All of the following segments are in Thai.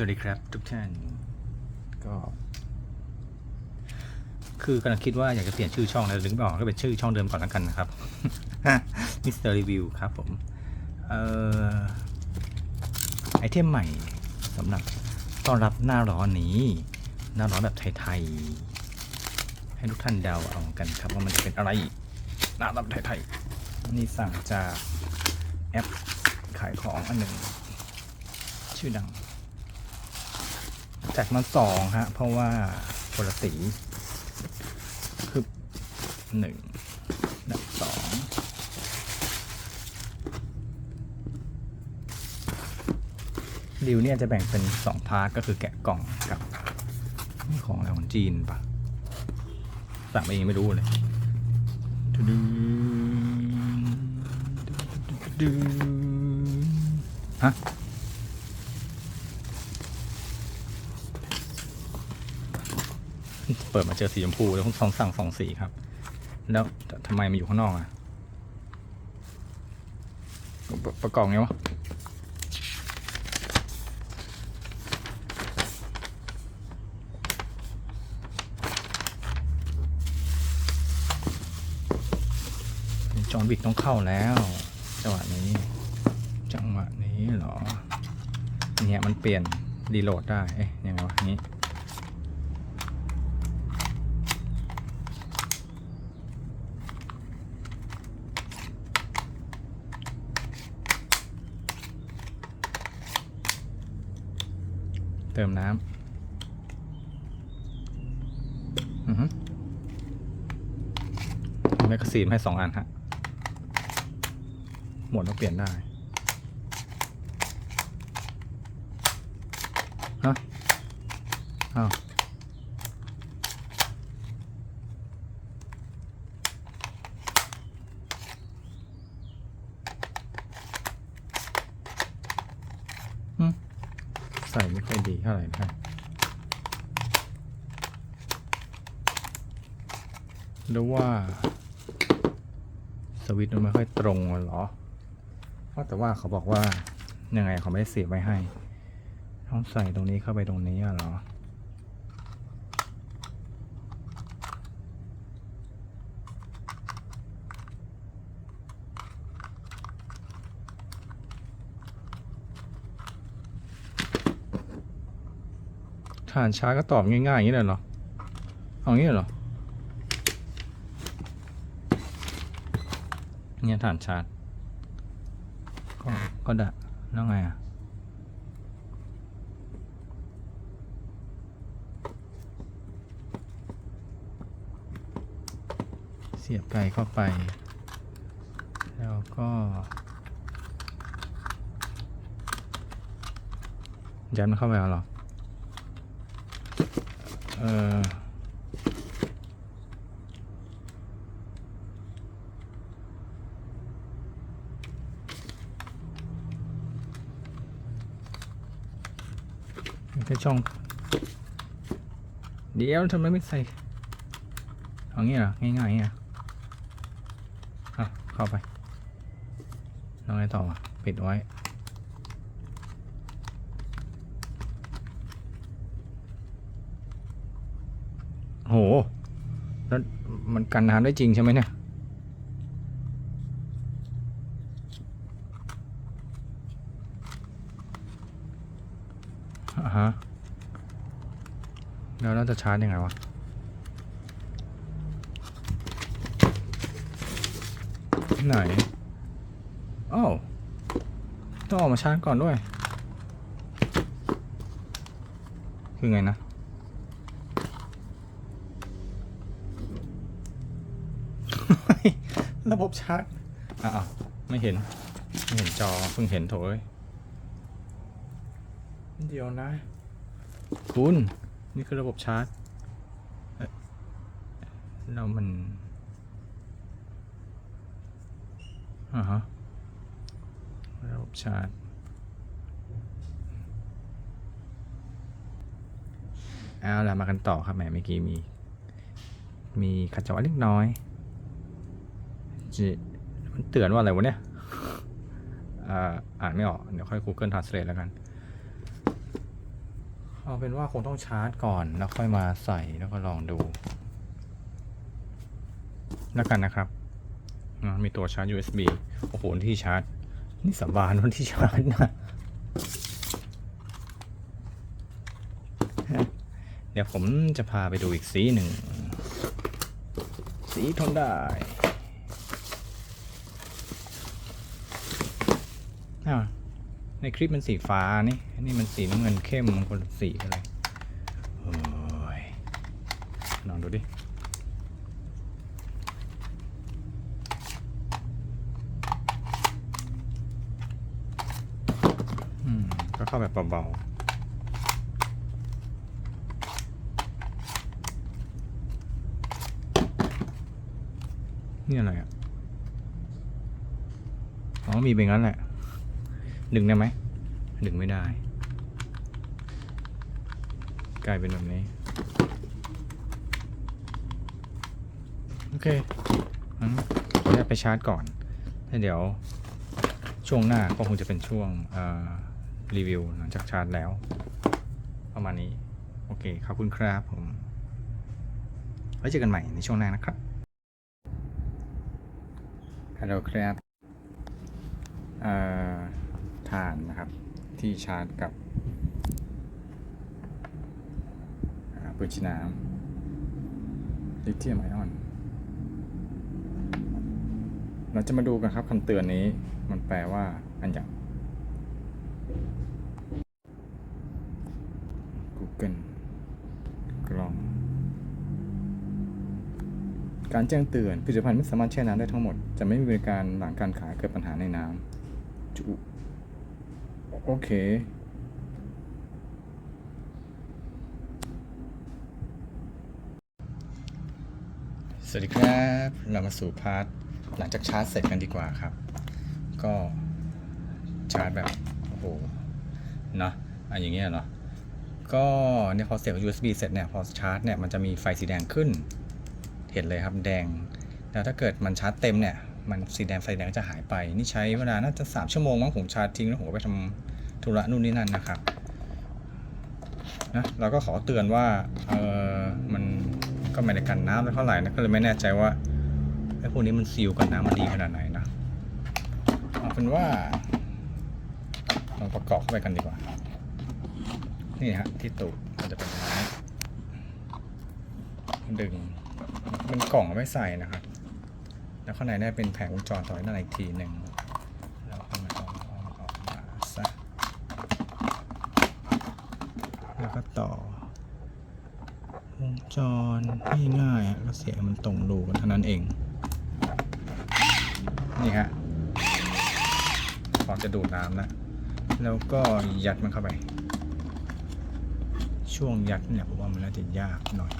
สวัสดีครับทุกท่านก็ คือกำลังคิดว่าอยากจะเปลี่ยนชื่อช่องแล้วถึงบอกก็เป็นชื่อช่องเดิมก่อนแล้วกันนะครับมิสเตอร์รีวิวครับผมเอ่อไอเทมใหม่สำหรับต้อนรับหน้าร้อนนี้ หน้าร้อนแบบไทยๆ ให้ทุกท่านเดาเอากันครับว่ามันจะเป็นอะไร หน้าร้อนไทยๆนี่สั่งจากแอปขายของอันหนึ่งชื่อดัง แจกมาสองฮะ เพราะว่าคนละสีคือหนึ่งดับสองดิวเนี่ยจะแบ่งเป็นสองพาร์ทก็คือแกะกล่องกับของอะไรของจีนปะสั่งมาเองไม่รู้เลยดูดูดูฮะ เปิดมาเจอสีชมพูแล้วต้องสั่งสองสีครับ แล้วทำไมมันอยู่ข้างนอกอะประกอบไงวะจอนวิกต้องเข้าแล้วจังหวะนี้ จังหวะนี้เหรอ เนี่ยมันเปลี่ยนรีโหลดได้ เอ๊ะยังไงวะนี้ ติมน้ำอือฮึแมกกาซีนให้สองอันฮะ หมดแล้วเปลี่ยนได้ ฮะ อ้าวอืม ใส่ไม่ค่อยดีเท่าไหร่นะหรือว่า สวิตช์มันไม่ค่อยตรงอะเหรอเพราะแต่ว่าเขาบอกว่ายังไงเขาไม่ได้เสียบไว้ให้ ต้องใส่ตรงนี้เข้าไปตรงนี้อะเหรอ ฐานชาร์จก็ตอบง่ายๆอย่างนี้เลยเหรอ เอาอย่างนี้เหรอ เนี่ยฐานชาร์จ ก็ก็ดะแล้วไงอะเสียบไกลเข้าไป แล้วก็ยัดมันเข้าไปแล้วเหรอ เออแค่ช่อง เดี๋ยวทำไมไม่ใส่เอางี้เหรอ ง่ายๆอย่างเงี้ยอะเข้าไปแล้วไงต่อวะปิดไว้ โห แล้ว มันกันน้ำได้จริงใช่ไหมเนี่ยฮะแล้วเราจะชาร์จยังไงวะไหนอ้าวต้องออกมาชาร์จก่อนด้วย คือไงนะ ระบบชาร์จอะๆไม่เห็น ไม่เห็นจอเพิ่งเห็นโถเอ้ยเดี๋ยวนะ คุณ นี่คือระบบชาร์จเอ๊ะแล้วมันอ่าฮะระบบชาร์จเอาล่ะมากันต่อครับแหมเมื่อกี้มี มีขัดจังหวะเล็กน้อย จิมันเตือนว่าอะไรวะเนี่ยอ่านไม่ออก เดี๋ยวค่อย Google Translate แล้วกัน เอาเป็นว่าคงต้องชาร์จก่อนแล้วค่อยมาใส่แล้วก็ลองดู แล้วกันนะครับ มีตัวชาร์จ USB โอ้โหที่ชาร์จ นี่สบานวันที่ชาร์จนะเดี๋ยวผมจะพาไปดูอีกสีหนึ่ง สีทนได้อ้าว ในคลิปมันสีฟ้านี่นี่มันสีน้ำเงินเข้มมันคนสีกันเลยโอ้ยลองดูดิอืมก็เข้าแบบเบาๆนี่อะไรอะ อ๋อ มีเป็นงั้นแหละ ดึงได้ไหมดึงไม่ได้ กลายเป็นแบบนี้ โอเคงั้นนุญาตไปชาร์จก่อนแล้วเดี๋ยวช่วงหน้าก็คงจะเป็นช่วงรีวิวหลังจากชาร์จแล้ว ประมาณนี้ โอเค ขอบคุณครับผม ไว้เจอกันใหม่ในช่วงหน้านะครับฮัลโหลครับ เอ่อฐานนะครับ ที่ชาร์จกับปืนฉีดน้ำลิเธียมไอออน เราจะมาดูกันครับคำเตือนนี้มันแปลว่าอันอย่าง Google กล้อง การแจ้งเตือนผลิตภัณฑ์ไม่สามารถแช่น้ำได้ทั้งหมด จะไม่มีบริการหลังการขายเกิดปัญหาในน้ำจุ โอเคสวัสดีครับ เรามาสู่พาร์ทหลังจากชาร์จเสร็จกันดีกว่าครับ ก็ชาร์จแบบ โอ้โห เนาะอันอย่างเงี้ยเนาะ ก็เนี่ยพอเสียบ USB เสร็จเนี่ย พอชาร์จเนี่ย มันจะมีไฟสีแดงขึ้น เห็นเลยครับแดง แล้วถ้าเกิดมันชาร์จเต็มเนี่ย มันสีแดงไฟแดงจะหายไป นี่ใช้เวลาน่าจะ 3 ชั่วโมงมั้งผมชาร์จทิ้งแล้วผมก็ไปทำธุระนู่นนี่นั่นนะครับนะเราก็ขอเตือนว่าเออมันก็ไม่ได้กันน้ำได้เท่าไหร่นะก็เลยไม่แน่ใจว่าไอ้พวกนี้มันซีลกันน้ำมันดีขนาดไหนนะเอาเป็นว่าลองประกอบเข้าไปกันดีกว่า นี่ฮะที่ตูดมันจะเป็นไม้ดึงเป็นกล่องไว้ใส่นะครับ แล้วข้างในได้เป็นแผงวงจรต่ออีกนั่นอีกทีหนึ่งแล้วก็มาเอาเอาออกมาซะแล้วก็ต่อ วงจรง่ายๆอะก็เสียมันตรงรูกันเท่านั้นเอง นี่ฮะพร้อมจะดูดน้ำแล้วแล้วก็ยัดมันเข้าไป ช่วงยัดเนี่ยผมว่ามันน่าจะยากหน่อย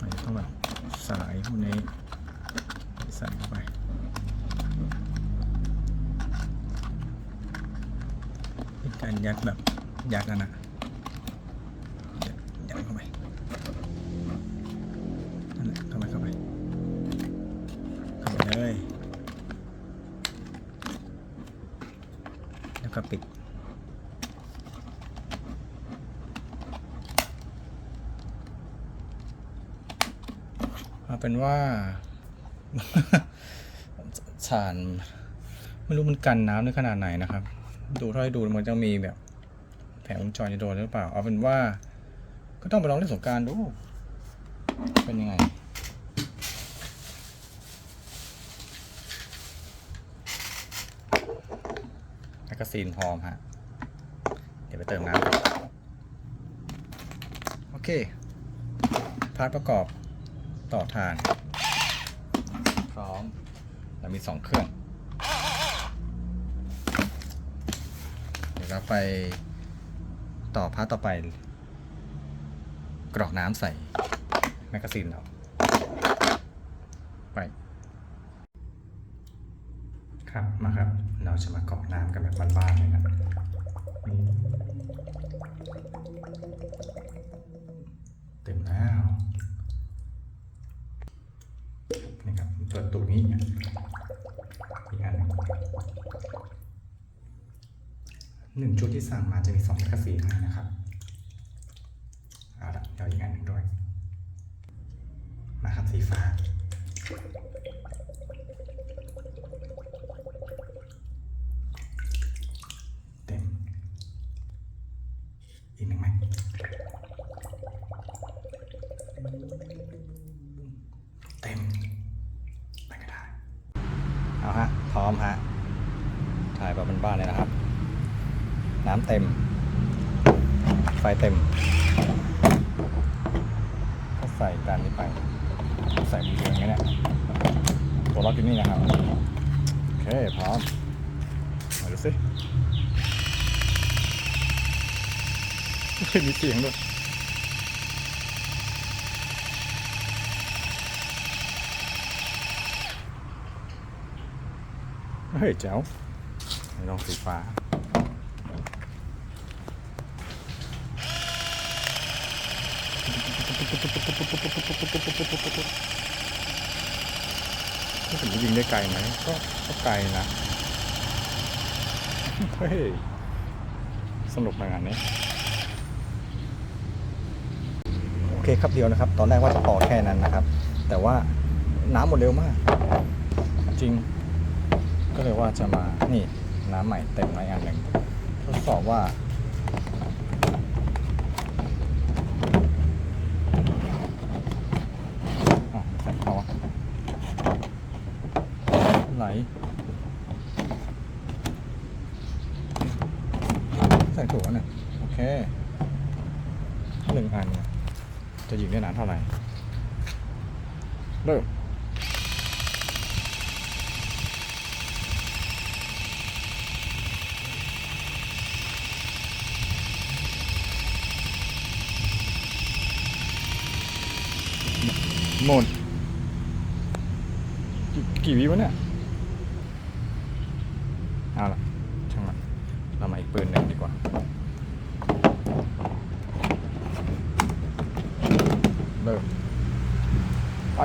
อาจจะต้องแบบสายพวกนี้ ใส่เข้าไปเป็นการยัดแบบยัดนะนะยัดยัดเข้าไปนั่นแหละเข้าไปเข้าไปเข้าไปเลยแล้วก็ปิดเอาเป็นว่า สารไม่รู้มันกันน้ำได้ขนาดไหนนะครับ ดูเท่าที่ดูมันจะมีแบบแผงวงจรจะโดนหรือเปล่า เอาเป็นว่า ก็ต้องไปลองเล่นสงกรารดู เป็นยังไงแมกกาซีนพร้อมฮะ เดี๋ยวไปเติมน้ำโอเค พาร์ทประกอบต่อทาน พร้อมเรามี 2 เครื่อง เดี๋ยวเราไปต่อพาร์ตต่อไป กรอกน้ำใส่ แมกกาซีนเราไป ครับมาครับ เราจะมากรอกน้ำกันแบบบ้านๆเลยนะเต็มแล้ว นี่นี้อีกอันหนึ่งหนึ่งชุดที่สั่งมาจะมีสองแมกกาซีนให้นะครับเอาละเดี๋ยวอีกอันหนึ่งด้วยนะครับสีฟ้า เต็ม อีกหนึ่งไหม เต็ม ไปก็ได้ เอาฮะ พร้อมฮะ ถ่ายแบบบ้านๆเลยนะครับ น้ำ เต็ม ไฟเต็ม ก็ใส่การนี้ไป ใส่มือเดียวองเงี้ยเนี่ยตัวล็อกอยู่นี่นะครับ โอเค พร้อม มาดูสิมีเสียงด้วยเฮ้ยแจ๋วไหนลองสีฟ้า ถ้าผมยิงได้ไกลไหมก็ก็ไกลนะเฮ้ยสนุกงานนี้โอเคครับเดียวนะครับ ตอนแรกว่าจะต่อแค่นั้นนะครับ แต่ว่าน้ำหมดเร็วมาก จริง ก็เลยว่าจะมานี่น้ำใหม่เต็มไว้อันหนึ่งทดสอบว่า อะใส่พอ ไหลใส่ถั่วเนี่ยโอเคหนึ่งอันเนี่ยจะยิงได้นานเท่าไหร่เริ่มหมดกี่กี่วิวะเนี่ย เอาละช่างมันเรามาอีกปืนหนึ่งดีกว่า เริ่มไป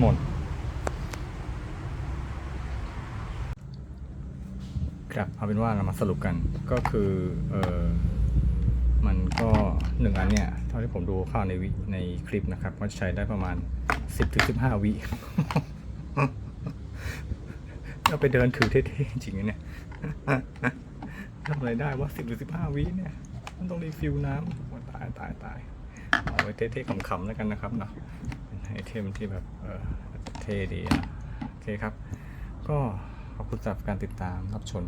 หมดครับเอาเป็นว่าเรามาสรุปกันก็คือเออ มันก็หนึ่งอันเนี่ยเท่าที่ผมดูเข้าวในวิในคลิปนะครับ ก็ใช้ได้ประมาณ 10ถึง15 วิเราไปเดินถือเท่ๆจริงๆเนี่ยทำอะไรได้ว่า10หรือ15วิเนี่ย มันต้องรีฟิลน้ำตายตายตายเอาไว้เท่ๆขำๆแล้วกันนะครับเนาะเป็นไอเทมที่แบบเออเท่ดีนะโอเคครับ ก็ขอบคุณสำหรับการติดตามรับชม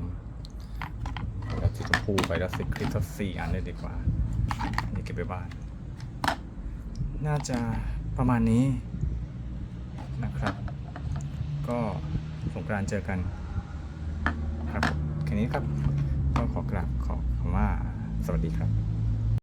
แล้วสีชมพูไปแล้วสิคลิปสักสี่อันเลยดีกว่าน,นี่เก็บไปบ้าน น่าจะประมาณนี้นะครับ ก็สงกรานเจอกัน ครับแค่นี้ครับ ก็ขอกราบขอคำว่าสวัสดีครับ